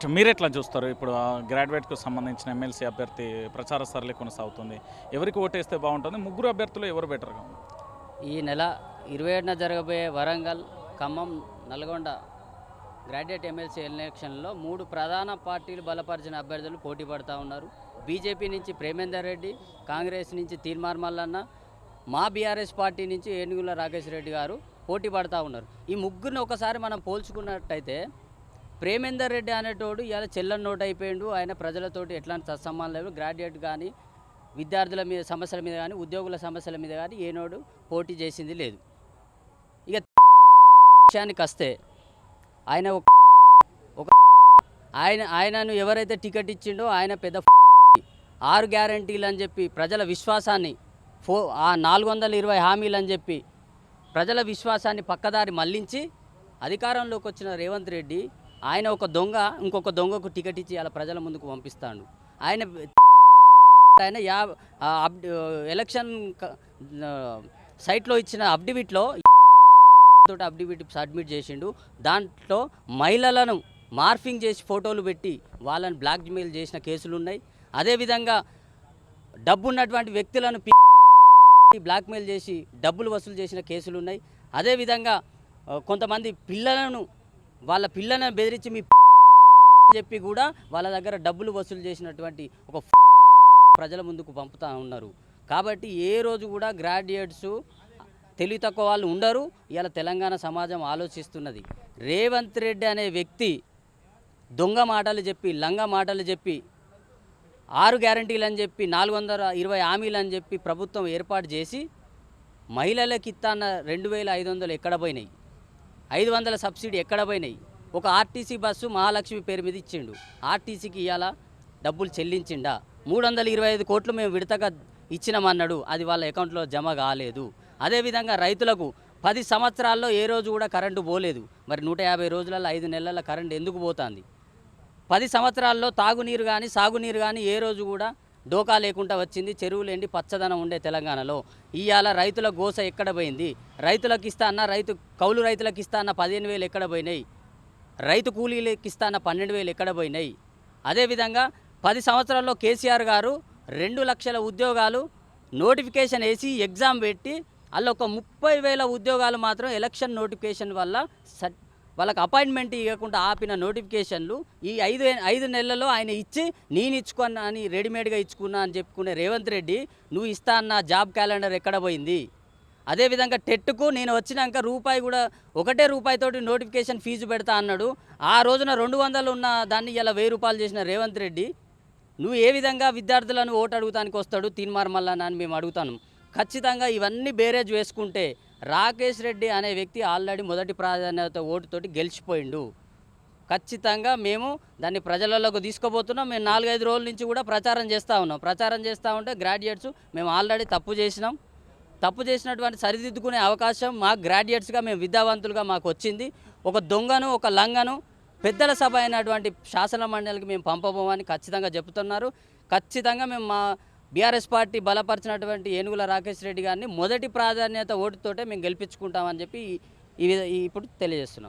మీరు ఎట్లా చూస్తారు? ఇప్పుడు గ్రాడ్యుయేట్కు సంబంధించిన ఎమ్మెల్సీ అభ్యర్థి ప్రచార సరళి కొనసాగుతుంది. ఎవరికి ఓటేస్తే బాగుంటుంది? ముగ్గురు అభ్యర్థులు ఎవరు బెటర్గా ఈ నెల ఇరవై ఏడున జరగబోయే వరంగల్ ఖమ్మం నల్గొండ గ్రాడ్యుయేట్ ఎమ్మెల్సీ ఎలక్షన్లో మూడు ప్రధాన పార్టీలు బలపరిచిన అభ్యర్థులు పోటీ పడుతూ ఉన్నారు. బీజేపీ నుంచి ప్రేమేందర్ రెడ్డి కాంగ్రెస్ నుంచి తీర్మార్ మల్లన్న మా బీఆర్ఎస్ పార్టీ నుంచి ఏనుగుల రాకేష్ రెడ్డి గారు పోటీ పడుతూ ఉన్నారు. ఈ ముగ్గురిని ఒకసారి మనం పోల్చుకున్నట్టయితే ప్రేమేందర్ రెడ్డి అనేటోడు ఇలా చెల్లని నోట్ అయిపోయిండు ఆయన ప్రజలతోటి ఎట్లాంటి సత్సంబంధం లేవు. గ్రాడ్యుయేట్ కానీ విద్యార్థుల మీద సమస్యల మీద కానీ ఉద్యోగుల సమస్యల మీద కానీ ఏనాడు పోటీ చేసింది లేదు. ఇక విషయానికి వస్తే ఆయన ఒక ఒక ఆయన ఆయనను ఎవరైతే టికెట్ ఇచ్చిండో ఆయన పెద్ద ఆరు గ్యారంటీలు అని చెప్పి ప్రజల విశ్వాసాన్ని ఫో ఆ నాలుగు వందల ఇరవై హామీలు అని చెప్పి ప్రజల విశ్వాసాన్ని పక్కదారి మళ్ళించి అధికారంలోకి వచ్చిన రేవంత్ రెడ్డి ఆయన ఒక దొంగ ఇంకొక దొంగకు టికెట్ ఇచ్చి అలా ప్రజల ముందుకు పంపిస్తాడు. ఆయన ఆయన యా అప్ ఎలక్షన్ సైట్లో ఇచ్చిన అఫిడవిట్లో తోటి అప్డివిట్ సబ్మిట్ చేసిండు. దాంట్లో మహిళలను మార్ఫింగ్ చేసి ఫోటోలు పెట్టి వాళ్ళని బ్లాక్మెయిల్ చేసిన కేసులు ఉన్నాయి అదేవిధంగా డబ్బు ఉన్నటువంటి వ్యక్తులను బ్లాక్మెయిల్ చేసి డబ్బులు వసూలు చేసిన కేసులు ఉన్నాయి అదేవిధంగా కొంతమంది పిల్లలను వాళ్ళ పిల్లని బెదిరించి మీ చెప్పి కూడా వాళ్ళ దగ్గర డబ్బులు వసూలు చేసినటువంటి ఒక ప్రజల ముందుకు పంపుతా ఉన్నారు. కాబట్టి ఏ రోజు కూడా గ్రాడ్యుయేట్స్ తెలివి తక్కువ వాళ్ళు ఉండరు. ఇలా తెలంగాణ సమాజం ఆలోచిస్తున్నది. రేవంత్ రెడ్డి అనే వ్యక్తి దొంగ మాటలు చెప్పి లంగ మాటలు చెప్పి ఆరు గ్యారంటీలు అని చెప్పి నాలుగు వందల ఇరవై హామీలు అని చెప్పి ప్రభుత్వం ఏర్పాటు చేసి మహిళలకి ఇత్తాన్న రెండు వేల ఐదు వందలు ఎక్కడ పోయినాయి? ఐదు వందల సబ్సిడీ ఎక్కడ పోయినాయి? ఒక ఆర్టీసీ బస్సు మహాలక్ష్మి పేరు మీద ఇచ్చిండు. ఆర్టీసీకి ఇవాళ డబ్బులు చెల్లించిండా? మూడు వందల ఇరవై ఐదు కోట్లు మేము విడతగా ఇచ్చినామన్నాడు. అది వాళ్ళ అకౌంట్లో జమ కాలేదు. అదేవిధంగా రైతులకు పది సంవత్సరాల్లో ఏ రోజు కూడా కరెంటు పోలేదు. మరి నూట యాభై రోజులలో ఐదు నెలల కరెంటు ఎందుకు పోతుంది? పది సంవత్సరాల్లో తాగునీరు కానీ సాగునీరు కానీ ఏ రోజు కూడా డోకా లేకుండా వచ్చింది. చెరువులు ఎండి పచ్చదనం ఉండే తెలంగాణలో. ఇవాళ రైతుల గోస ఎక్కడ పోయింది? రైతులకు ఇస్తా అన్న రైతు కౌలు రైతులకు ఇస్తా అన్న పదిహేను వేలు ఎక్కడ పోయినాయి? రైతు కూలీలకు ఇస్తా అన్న పన్నెండు వేలు ఎక్కడ పోయినాయి? అదేవిధంగా పది సంవత్సరాల్లో కేసీఆర్ గారు రెండు లక్షల ఉద్యోగాలు నోటిఫికేషన్ వేసి ఎగ్జామ్ పెట్టి అల్ల ఒక ముప్పై వేల ఉద్యోగాలు మాత్రం ఎలక్షన్ నోటిఫికేషన్ వల్ల సట్ వాళ్ళకి అపాయింట్మెంట్ ఇవ్వకుండా ఆపిన నోటిఫికేషన్లు ఈ ఐదు ఐదు నెలల్లో ఆయన ఇచ్చి నేను ఇచ్చుకున్నా అని రెడీమేడ్గా ఇచ్చుకున్నా అని చెప్పుకునే రేవంత్ రెడ్డి నువ్వు ఇస్తా అన్న జాబ్ క్యాలెండర్ ఎక్కడ పోయింది? అదేవిధంగా టెట్కు నేను వచ్చినాక రూపాయి కూడా ఒకటే రూపాయితోటి నోటిఫికేషన్ ఫీజు పెడతా అన్నాడు. ఆ రోజున రెండు వందలు ఉన్న దాన్ని ఇలా వెయ్యి రూపాయలు చేసిన రేవంత్ రెడ్డి నువ్వు ఏ విధంగా విద్యార్థులను ఓటు అడుగుతానికి వస్తాడు? తీన్మార్ మల్లన్న అని మేము అడుగుతాను. ఖచ్చితంగా ఇవన్నీ బేరేజ్ వేసుకుంటే రాకేష్ రెడ్డి అనే వ్యక్తి ఆల్రెడీ మొదటి ప్రాధాన్యత ఓటుతోటి గెలిచిపోయిండు. ఖచ్చితంగా మేము దాన్ని ప్రజలలోకి తీసుకుపోతున్నాం. మేము నాలుగైదు రోజుల నుంచి కూడా ప్రచారం చేస్తూ ఉన్నాం. ప్రచారం చేస్తూ ఉంటే గ్రాడ్యుయేట్స్ మేము ఆల్రెడీ తప్పు చేసినాం. తప్పు చేసినటువంటి సరిదిద్దుకునే అవకాశం మా గ్రాడ్యుయేట్స్గా మేము విద్యావంతులుగా మాకు వచ్చింది. ఒక దొంగను ఒక లంగను పెద్దల సభ అయినటువంటి శాసన మండలికి మేము పంపబోమని ఖచ్చితంగా చెబుతున్నారు ఖచ్చితంగా మేము మా బీఆర్ఎస్ పార్టీ బలపరిచినటువంటి ఏనుగుల రాకేష్ రెడ్డి గారిని మొదటి ప్రాధాన్యత ఓటుతోటే మేము గెలిపించుకుంటామని చెప్పి ఈ- ఇప్పుడు తెలియజేస్తున్నాం.